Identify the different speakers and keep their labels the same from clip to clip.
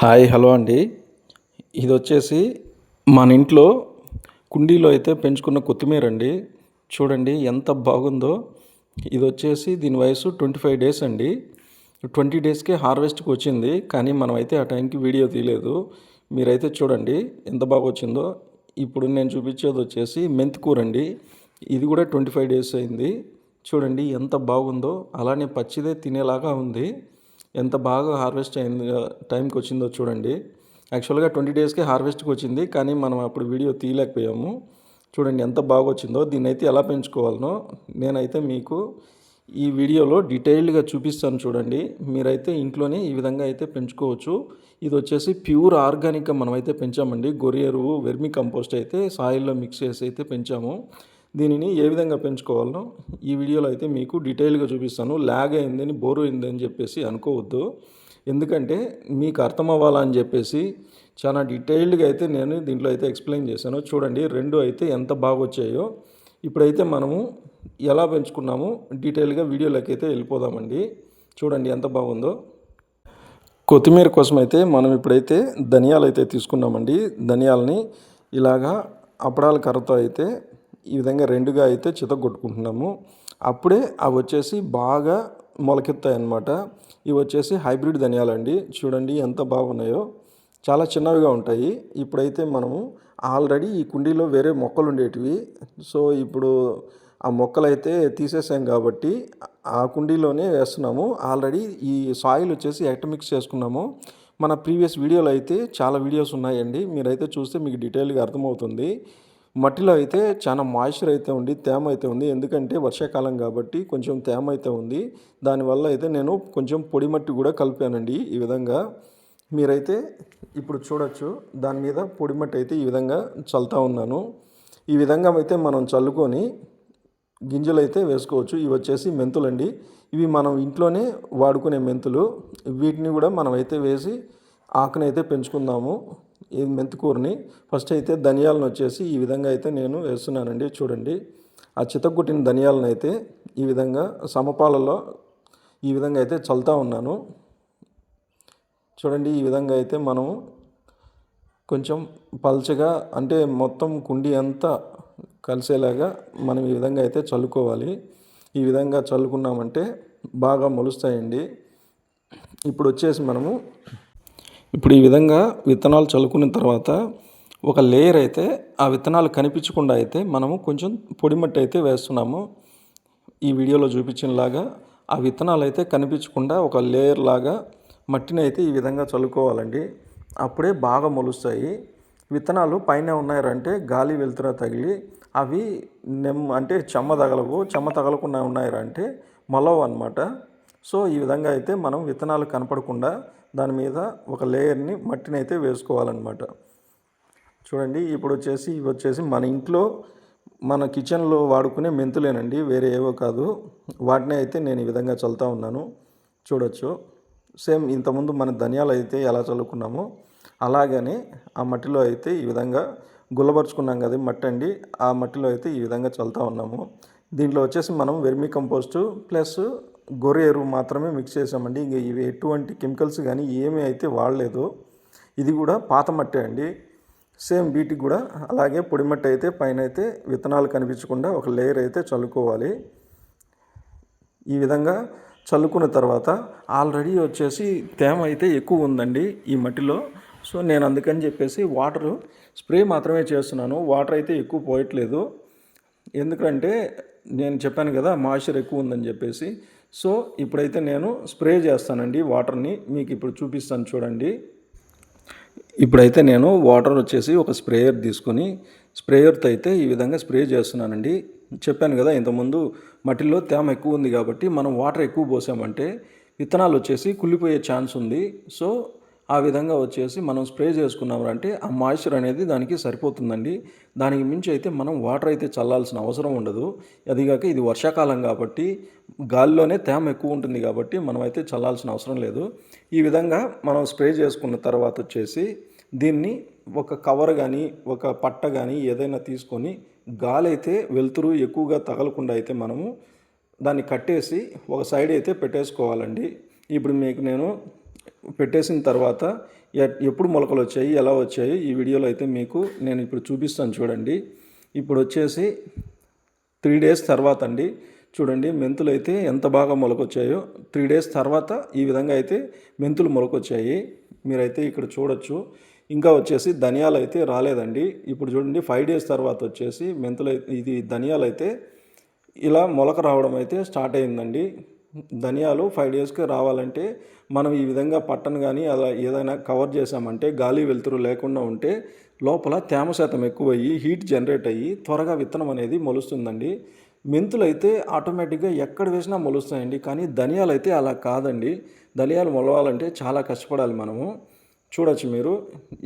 Speaker 1: Hi hello అండి. ఇది వచ్చేసి మన ఇంట్లో కుండీలో అయితే పెంచుకున్న కొత్తిమీర అండి. చూడండి ఎంత బాగుందో. ఇది వచ్చేసి దీని వయసు ట్వంటీ ఫైవ్ డేస్ అండి. ట్వంటీ డేస్కే హార్వెస్ట్కి వచ్చింది కానీ మనం అయితే ఆ టైంకి వీడియో తీయలేదు. మీరైతే చూడండి ఎంత బాగా వచ్చిందో ఇప్పుడు నేను చూపించేది వచ్చేసి మెంతి కూర అండి. ఇది కూడా ట్వంటీ ఫైవ్ డేస్ అయింది. చూడండి ఎంత బాగుందో. అలానే పచ్చిదే తినేలాగా ఉంది. ఎంత బాగా హార్వెస్ట్ అయింది టైంకి వచ్చిందో చూడండి. యాక్చువల్గా ట్వంటీ డేస్కి హార్వెస్ట్కి వచ్చింది కానీ మనం అప్పుడు వీడియో తీయలేకపోయాము. చూడండి ఎంత బాగా వచ్చిందో దీన్ని అయితే ఎలా పెంచుకోవాలనో నేనైతే మీకు ఈ వీడియోలో డీటెయిల్డ్గా చూపిస్తాను చూడండి. మీరైతే ఇంట్లోనే ఈ విధంగా అయితే పెంచుకోవచ్చు. ఇది వచ్చేసి ప్యూర్ ఆర్గానిక్గా మనమైతే పెంచామండి. గొర్రె ఎరువు వెర్మి కంపోస్ట్ అయితే సాయిల్లో మిక్స్ చేసి అయితే పెంచాము. దీనిని ఏ విధంగా పెంచుకోవాలో ఈ వీడియోలో అయితే మీకు డీటెయిల్గా చూపిస్తాను. ల్యాగ్ అయిందని బోర్ అయిందని చెప్పేసి అనుకోవద్దు. ఎందుకంటే మీకు అర్థం అవ్వాలని చెప్పేసి చాలా డీటెయిల్డ్గా అయితే నేను దీంట్లో అయితే ఎక్స్ప్లెయిన్ చేశాను. చూడండి రెండు అయితే ఎంత బాగా వచ్చాయో. ఇప్పుడైతే మనము ఎలా పెంచుకున్నామో డీటెయిల్గా వీడియోలోకి అయితే వెళ్ళిపోదామండి. చూడండి ఎంత బాగుందో. కొత్తిమీర కోసం అయితే మనం ఇప్పుడైతే ధనియాలు అయితే తీసుకున్నామండి. ధనియాలని ఇలాగా అప్పడాల కర్రతో అయితే ఈ విధంగా రెండుగా అయితే చితగొట్టుకుంటున్నాము అప్పుడే అవి వచ్చేసి బాగా మొలకెత్తాయి అన్నమాట ఇవి వచ్చేసి హైబ్రిడ్ ధనియాలండి. చూడండి ఎంత బాగున్నాయో. చాలా చిన్నవిగా ఉంటాయి. ఇప్పుడైతే మనము ఆల్రెడీ ఈ కుండీలో వేరే మొక్కలు ఉండేటివి. సో ఇప్పుడు ఆ మొక్కలు అయితే తీసేసాం కాబట్టి ఆ కుండీలోనే వేస్తున్నాము. ఆల్రెడీ ఈ సాయిల్ వచ్చేసి ఎక్టమిక్స్ చేసుకున్నాము. మన ప్రీవియస్ వీడియోలో అయితే చాలా వీడియోస్ ఉన్నాయండి. మీరైతే చూస్తే మీకు డీటెయిల్గా అర్థమవుతుంది. మట్టిలో అయితే చాలా మాయిశ్చర్ అయితే ఉంది తేమ అయితే ఉంది. ఎందుకంటే వర్షాకాలం కాబట్టి కొంచెం తేమ అయితే ఉంది. దానివల్ల అయితే నేను కొంచెం పొడి మట్టి కూడా కలిపానండి ఈ విధంగా. మీరైతే ఇప్పుడు చూడొచ్చు దాని మీద పొడి మట్టి అయితే ఈ విధంగా చల్లుతా ఉన్నాను. ఈ విధంగా అయితే మనం చల్లుకొని గింజలు అయితే వేసుకోవచ్చు. ఇవి వచ్చేసి మెంతులండి. ఇవి మనం ఇంట్లోనే వాడుకునే మెంతులు. వీటిని కూడా మనం అయితే వేసి ఆకునైతే పెంచుకుందాము. ఈ మెంతికూరని. ఫస్ట్ అయితే ధనియాలను వచ్చేసి ఈ విధంగా అయితే నేను వేస్తున్నానండి. చూడండి. ఆ చితగొట్టిన ధనియాలను అయితే ఈ విధంగా సమపాలలో ఈ విధంగా అయితే చల్తా ఉన్నాను. చూడండి. ఈ విధంగా అయితే మనము కొంచెం పల్చగా అంటే మొత్తం కుండి అంతా కలిసేలాగా మనం ఈ విధంగా అయితే చల్లుకోవాలి. ఈ విధంగా చల్లుకున్నామంటే బాగా మొలుస్తాయండి. ఇప్పుడు వచ్చేసి మనము ఇప్పుడు ఈ విధంగా విత్తనాలు చల్లుకున్న తర్వాత ఒక లేయర్ అయితే ఆ విత్తనాలు కనిపించకుండా అయితే మనము కొంచెం పొడిమట్టి అయితే వేస్తున్నాము. ఈ వీడియోలో చూపించినలాగా ఆ విత్తనాలు అయితే కనిపించకుండా ఒక లేయర్ లాగా మట్టిని అయితే ఈ విధంగా చల్లుకోవాలండి. అప్పుడే బాగా మొలుస్తాయి. విత్తనాలు పైన ఉన్నాయంటే గాలి వెళ్తురా తగిలి అవి నెమ్ అంటే చెమ్మ తగలవు. చెమ్మ తగలకుండా ఉన్నాయంటే మొలవు అనమాట సో ఈ విధంగా అయితే మనం విత్తనాలు కనపడకుండా దాని మీద ఒక లేయర్ని మట్టిని అయితే వేసుకోవాలన్నమాట. చూడండి ఇప్పుడు వచ్చేసి ఇవి వచ్చేసి మన ఇంట్లో మన కిచెన్లో వాడుకునే మెంతులేనండి వేరే ఏవో కాదు. వాటిని అయితే నేను ఈ విధంగా చల్లుతూ ఉన్నాను. చూడొచ్చు. సేమ్ ఇంతకుముందు మన ధనియాలు అయితే ఎలా చల్లుకున్నామో అలాగనే ఆ మట్టిలో అయితే ఈ విధంగా గుల్లబరుచుకున్నాం కదా మట్టి అండి ఆ మట్టిలో అయితే ఈ విధంగా చల్లుతూ ఉన్నాము. దీంట్లో వచ్చేసి మనం వెర్మి కంపోస్టు ప్లస్ గొర్రె ఎరువు మాత్రమే మిక్స్ చేసామండి ఇంకా ఇవి ఎటువంటి కెమికల్స్ కానీ ఏమీ అయితే వాడలేదు. ఇది కూడా పాత మట్టే అండి. సేమ్ వీటికి కూడా అలాగే పొడి మట్టి అయితే పైన అయితే విత్తనాలు కనిపించకుండా ఒక లేయర్ అయితే చల్లుకోవాలి. ఈ విధంగా చల్లుకున్న తర్వాత ఆల్రెడీ వచ్చేసి తేమ అయితే ఎక్కువ ఉందండి ఈ మట్టిలో. సో నేను అందుకని చెప్పేసి వాటర్ స్ప్రే మాత్రమే చేస్తున్నాను. వాటర్ అయితే ఎక్కువ పోయట్లేదు. ఎందుకంటే నేను చెప్పాను కదా మాయిశ్చర్ ఎక్కువ ఉందని చెప్పేసి. సో ఇప్పుడైతే నేను స్ప్రే చేస్తానండి వాటర్ని. మీకు ఇప్పుడు చూపిస్తాను చూడండి. ఇప్పుడైతే నేను వాటర్ వచ్చేసి ఒక స్ప్రేయర్ తీసుకొని స్ప్రేయర్తో అయితే ఈ విధంగా స్ప్రే చేస్తున్నానండి. చెప్పాను కదా ఇంతకుముందు మట్టిలో తేమ ఎక్కువ ఉంది కాబట్టి మనం వాటర్ ఎక్కువ పోసామంటే విత్తనాలు వచ్చేసి కుళ్ళిపోయే ఛాన్స్ ఉంది. సో ఆ విధంగా వచ్చేసి మనం స్ప్రే చేసుకున్నామంటే ఆ మాయిశ్చర్ అనేది దానికి సరిపోతుందండి. దానికి మించి అయితే మనం వాటర్ అయితే చల్లాల్సిన అవసరం ఉండదు. అదిగాక ఇది వర్షాకాలం కాబట్టి గాలిలోనే తేమ ఎక్కువ ఉంటుంది కాబట్టి మనం అయితే చల్లాల్సిన అవసరం లేదు. ఈ విధంగా మనం స్ప్రే చేసుకున్న తర్వాత వచ్చేసి దీన్ని ఒక కవర్ కానీ ఒక పట్ట కానీ ఏదైనా తీసుకొని గాలి అయితే వెలుతురు ఎక్కువగా తగలకుండా అయితే మనము దాన్ని కట్టేసి ఒక సైడ్ అయితే పెట్టేసుకోవాలండి. ఇప్పుడు మీకు నేను పెట్టేసిన తర్వాత ఎ- ఎప్పుడు మొలకలు వచ్చాయి ఎలా వచ్చాయి ఈ వీడియోలో అయితే మీకు నేను ఇప్పుడు చూపిస్తాను చూడండి. ఇప్పుడు వచ్చేసి త్రీ డేస్ తర్వాత అండి. చూడండి మెంతులు అయితే ఎంత బాగా మొలకొచ్చాయో త్రీ డేస్ తర్వాత ఈ విధంగా అయితే మెంతులు మొలకొచ్చాయి. మీరైతే ఇక్కడ చూడొచ్చు. ఇంకా వచ్చేసి ధనియాలు అయితే రాలేదండి. ఇప్పుడు చూడండి ఫైవ్ డేస్ తర్వాత వచ్చేసి మెంతులు అయితే ఇది ధనియాలు అయితే ఇలా మొలక రావడం అయితే స్టార్ట్ అయిందండి. ధనియాలు ఫైవ్ డేస్కి రావాలంటే మనం ఈ విధంగా పట్టను కానీ అలా ఏదైనా కవర్ చేసామంటే గాలి వెలుతురు లేకుండా ఉంటే లోపల తేమ శాతం ఎక్కువయ్యి హీట్ జనరేట్ అయ్యి త్వరగా విత్తనం అనేది మొలుస్తుందండి. మెంతులు అయితే ఆటోమేటిక్గా ఎక్కడ వేసినా మొలుస్తాయండి కానీ ధనియాలు అయితే అలా కాదండి. ధనియాలు మొలవాలంటే చాలా కష్టపడాలి మనము. చూడొచ్చు మీరు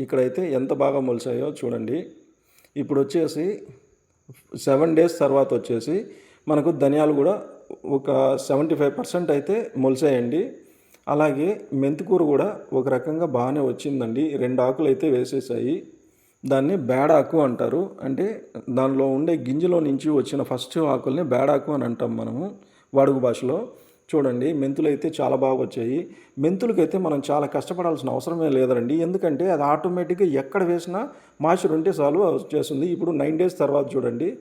Speaker 1: ఇక్కడైతే ఎంత బాగా మొలిచాయో చూడండి. ఇప్పుడు వచ్చేసి సెవెన్ డేస్ తర్వాత వచ్చేసి మనకు ధనియాలు కూడా ఒక సెవెంటీ ఫైవ్ పర్సెంట్ అయితే మొలిసేయండి. అలాగే మెంతికూర కూడా ఒక రకంగా బాగానే వచ్చిందండి. రెండు ఆకులు అయితే వేసేసాయి. దాన్ని బేడాకు అంటారు. అంటే దానిలో ఉండే గింజలో నుంచి వచ్చిన ఫస్ట్ ఆకుల్ని బేడాకు అని అంటాం మనము వాడుక భాషలో. చూడండి మెంతులు అయితే చాలా బాగా వచ్చాయి. మెంతులకైతే మనం చాలా కష్టపడాల్సిన అవసరమే లేదండి. ఎందుకంటే అది ఆటోమేటిక్గా ఎక్కడ వేసినా మాయిశ్చర్ ఉంటే చాలు చేస్తుంది. ఇప్పుడు నైన్ డేస్ తర్వాత చూడండి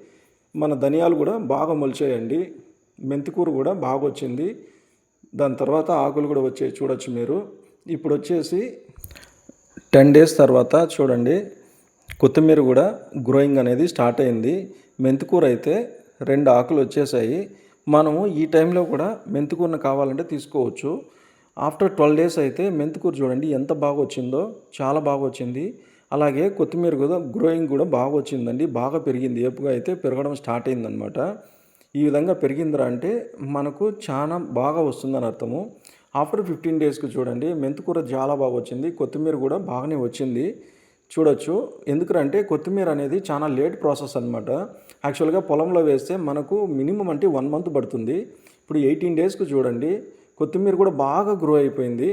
Speaker 1: మన ధనియాలు కూడా బాగా మొలిచేయండి. మెంతికూర కూడా బాగా వచ్చింది దాని తర్వాత ఆకులు కూడా వచ్చాయి చూడొచ్చు మీరు. ఇప్పుడు వచ్చేసి టెన్ డేస్ తర్వాత చూడండి. కొత్తిమీర కూడా గ్రోయింగ్ అనేది స్టార్ట్ అయింది. మెంతికూర అయితే రెండు ఆకులు వచ్చేసాయి. మనము ఈ టైంలో కూడా మెంతికూరను కావాలంటే తీసుకోవచ్చు. ఆఫ్టర్ ట్వెల్వ్ డేస్ అయితే మెంతికూర చూడండి ఎంత బాగా వచ్చిందో చాలా బాగా వచ్చింది అలాగే కొత్తిమీర కూడా గ్రోయింగ్ కూడా బాగా వచ్చిందండి బాగా పెరిగింది. ఏపుగా అయితే పెరగడం స్టార్ట్ అయిందనమాట. ఈ విధంగా పెరిగిందిరా అంటే మనకు చాలా బాగా వస్తుందని అర్థము. ఆఫ్టర్ ఫిఫ్టీన్ డేస్కి చూడండి మెంతికూర చాలా బాగా వచ్చింది. కొత్తిమీర కూడా బాగానే వచ్చింది. చూడొచ్చు. ఎందుకంటే కొత్తిమీర అనేది చాలా లేట్ ప్రాసెస్ అనమాట యాక్చువల్గా పొలంలో వేస్తే మనకు మినిమం అంటే వన్ మంత్ పడుతుంది. ఇప్పుడు ఎయిటీన్ డేస్కి చూడండి కొత్తిమీర కూడా బాగా గ్రో అయిపోయింది.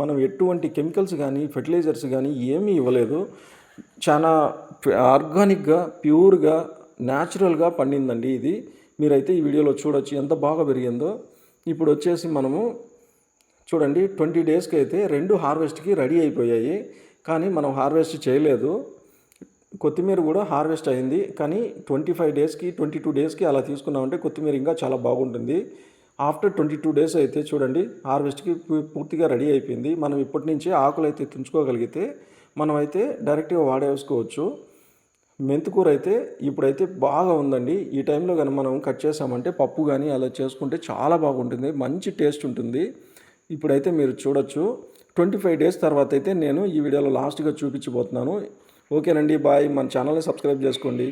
Speaker 1: మనం ఎటువంటి కెమికల్స్ కానీ ఫెర్టిలైజర్స్ కానీ ఏమీ ఇవ్వలేదు. చాలా ఆర్గానిక్గా ప్యూర్గా న్యాచురల్గా పండిందండి ఇది. మీరైతే ఈ వీడియోలో చూడొచ్చు ఎంత బాగా పెరిగిందో. ఇప్పుడు వచ్చేసి మనము చూడండి ట్వంటీ డేస్కి అయితే రెండు హార్వెస్ట్కి రెడీ అయిపోయాయి. కానీ మనం హార్వెస్ట్ చేయలేదు. కొత్తిమీర కూడా హార్వెస్ట్ అయింది. కానీ ట్వంటీ ఫైవ్ డేస్కి ట్వంటీ టూ డేస్కి అలా తీసుకున్నామంటే కొత్తిమీర ఇంకా చాలా బాగుంటుంది. ఆఫ్టర్ ట్వంటీ టూ డేస్ అయితే చూడండి హార్వెస్ట్కి పూర్తిగా రెడీ అయిపోయింది. మనం ఇప్పటి నుంచే ఆకులు అయితే తుంచుకోగలిగితే మనం అయితే డైరెక్ట్గా వాడేసుకోవచ్చు. మెంతికూర అయితే ఇప్పుడైతే బాగా ఉందండి. ఈ టైంలో కానీ మనం కట్ చేసామంటే పప్పు కానీ అలా చేసుకుంటే చాలా బాగుంటుంది. మంచి టేస్ట్ ఉంటుంది. ఇప్పుడైతే మీరు చూడొచ్చు. ట్వంటీ ఫైవ్ డేస్ తర్వాత అయితే నేను ఈ వీడియోలో లాస్ట్గా చూపించబోతున్నాను. ఓకేనండి. బాయ్. మన ఛానల్ని సబ్స్క్రైబ్ చేసుకోండి.